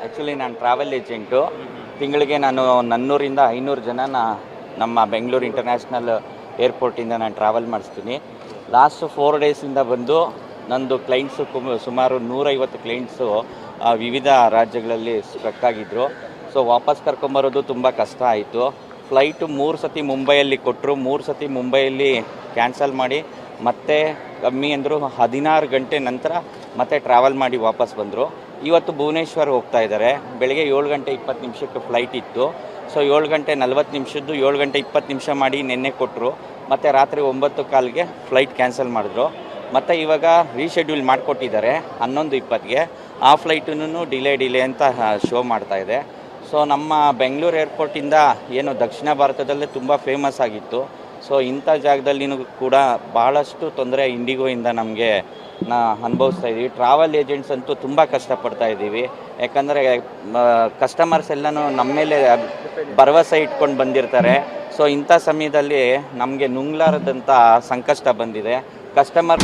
Actually ನಾನು travel agent ತಿಂಗಳಿಗೆ ನಾನು ನನ್ನೂರಿಂದ ಐನೂರು ಜನನ ನಮ್ಮ ಬೆಂಗಳೂರು ಇಂಟರ್ನ್ಯಾಷನಲ್ ಏರ್ಪೋರ್ಟಿಂದ ನಾನು ಟ್ರಾವೆಲ್ ಮಾಡಿಸ್ತೀನಿ. ಲಾಸ್ಟ್ ಫೋರ್ ಡೇಸಿಂದ ಬಂದು ನಂದು ಕ್ಲೈಂಟ್ಸು ಸುಮಾರು ನೂರೈವತ್ತು ಕ್ಲೈಂಟ್ಸು ವಿವಿಧ ರಾಜ್ಯಗಳಲ್ಲಿ ಸ್ಟ್ರಕ್ ಆಗಿದ್ದರು ಸೊ ವಾಪಸ್ ಕರ್ಕೊಂಬರೋದು ತುಂಬ ಕಷ್ಟ ಆಯಿತು. ಫ್ಲೈಟು ಮೂರು ಸತಿ ಮುಂಬೈಯಲ್ಲಿ ಕೊಟ್ಟರು ಮೂರು ಸತಿ ಮುಂಬೈಯಲ್ಲಿ ಕ್ಯಾನ್ಸಲ್ ಮಾಡಿ. ಮತ್ತೆ ಕಮ್ಮಿ ಅಂದರು ಹದಿನಾರು ಗಂಟೆ ನಂತರ ಮತ್ತೆ ಟ್ರಾವೆಲ್ ಮಾಡಿ ವಾಪಸ್ ಬಂದರು. ಇವತ್ತು ಭುವನೇಶ್ವರ್ ಹೋಗ್ತಾ ಇದ್ದಾರೆ. ಬೆಳಗ್ಗೆ ಏಳು ಗಂಟೆ ಇಪ್ಪತ್ತು ನಿಮಿಷಕ್ಕೆ ಫ್ಲೈಟ್ ಇತ್ತು. ಸೊ ಏಳು ಗಂಟೆ ನಲ್ವತ್ತು ನಿಮಿಷದ್ದು ಏಳು ಗಂಟೆ ಇಪ್ಪತ್ತು ನಿಮಿಷ ಮಾಡಿ ನಿನ್ನೆ ಕೊಟ್ಟರು ಮತ್ತು ರಾತ್ರಿ ಒಂಬತ್ತು ಕಾಲಿಗೆ ಫ್ಲೈಟ್ ಕ್ಯಾನ್ಸಲ್ ಮಾಡಿದ್ರು. ಮತ್ತು ಇವಾಗ ರೀಶೆಡ್ಯೂಲ್ ಮಾಡಿಕೊಟ್ಟಿದ್ದಾರೆ ಹನ್ನೊಂದು ಇಪ್ಪತ್ತಿಗೆ. ಆ ಫ್ಲೈಟನ್ನು ಡಿಲೇ ಡಿಲೇ ಅಂತ ಶೋ ಮಾಡ್ತಾ ಇದೆ. ಸೊ ನಮ್ಮ ಬೆಂಗಳೂರು ಏರ್ಪೋರ್ಟಿಂದ ಏನು ದಕ್ಷಿಣ ಭಾರತದಲ್ಲೇ ತುಂಬ ಫೇಮಸ್ ಆಗಿತ್ತು. ಸೊ ಇಂಥ ಜಾಗದಲ್ಲಿನೂ ಕೂಡ ಭಾಳಷ್ಟು ತೊಂದರೆ ಇಂಡಿಗೋಯಿಂದ ನಮಗೆ ನಾ ಅನುಭವಿಸ್ತಾ ಇದ್ದೀವಿ ಟ್ರಾವೆಲ್ ಏಜೆಂಟ್ಸ್ ಅಂತೂ ತುಂಬ ಕಷ್ಟಪಡ್ತಾ ಇದ್ದೀವಿ ಯಾಕಂದರೆ ಕಸ್ಟಮರ್ಸ್ ಎಲ್ಲನೂ ನಮ್ಮ ಮೇಲೆ ಭರವಸೆ ಇಟ್ಕೊಂಡು ಬಂದಿರ್ತಾರೆ. ಸೊ ಇಂಥ ಸಮಯದಲ್ಲಿ ನಮಗೆ ನುಂಗ್ಲಾರದಂಥ ಸಂಕಷ್ಟ ಬಂದಿದೆ. ಕಸ್ಟಮರ್